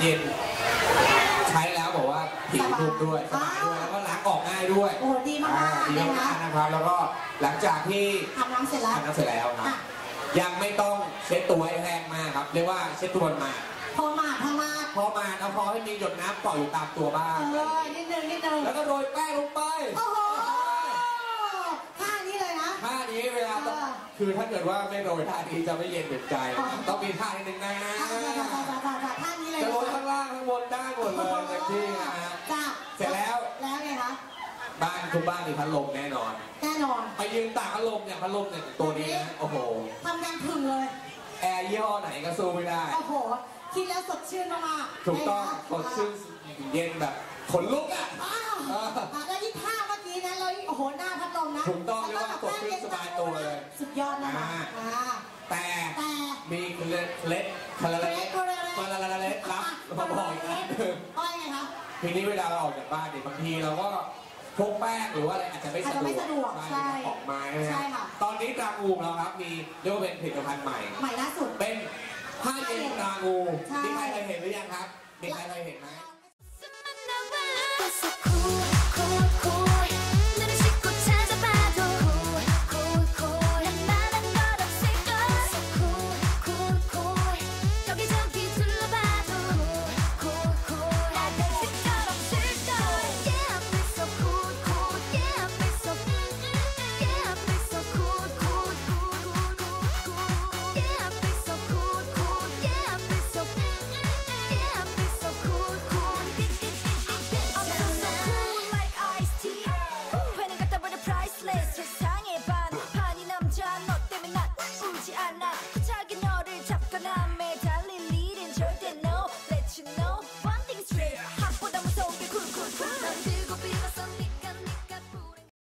เย็น ใช้แล้วบอกว่าผิวนุ่มด้วยสบายด้วยแล้วก็ล้างออกง่ายด้วยโอ้โหดีมากอ่ๆดีเลยมานะกๆนะครับ แล้วก็หลังจากที่อาบน้ำเสร็จแล้วทำน้ำเสร็จแล้วครับอะยังไม่ต้องเช็ดตัวให้แห้งมากครับ เรียกว่าเช็ดตัวมาพอมาพอมาพอมาแล้วพอให้มีหยดน้ำเปล่าอยู่ตามตัวบ้างเออนิดนึงนิดนึงแล้วก็โรยแป้งลงไปโอ้โหท่านี้เลยนะท่านี้เวลาต้องเออคือถ้าเกิดว่าไม่โรยท่านี้จะไม่เย็นเหมือนใจอ๋อต้องมีท่านิดนึงนะานทุกบ้านมีพัดลมแน่นอน แน่นอนไปยืนตากพัดลมเนี่ยพัดลมเนี่ยตัวนี้นะโอ้โหทำงานถึงเลยแอร์ยี่ห้อไหนก็สู้ไม่ได้ โอ้โห คิดแล้วสดชื่นมากๆถูกต้องนะคะสดชื่นเย็นแบบขนลุกอะอ้าวเอออะแล้วที่ท่าเมื่อกี้นะเราโอ้โหหน้าพัดลมนะถูกต้องเรียกว่าสดชื่นสบายตัวเลย สุดยอดนะคะอ่าอ่าแต่แต่มีเคล็ดเคล็ดเคล็ดเคล็ดเคล็ดเคล็ดลับมาบอกอีกนะว่าไงคะทีนี้เวลาเราออกจากบ้านเนี่ยบางทีเราก็ พกแป้งหรือว่าอะไรอาจจะไม่อาจจะไม่สะดวกใช่ออกไม้นะใช่ฮะค่ะ ตอนนี้ตรางูของเราครับมีเรียกว่าเป็นผลิตภัณฑ์ใหม่ ใหม่ล่าสุดเป็นผ้าเย็นตรางูใช่มีใครเคยเห็นหรือยังครับมีใครเคยเห็นไหมเรา la la.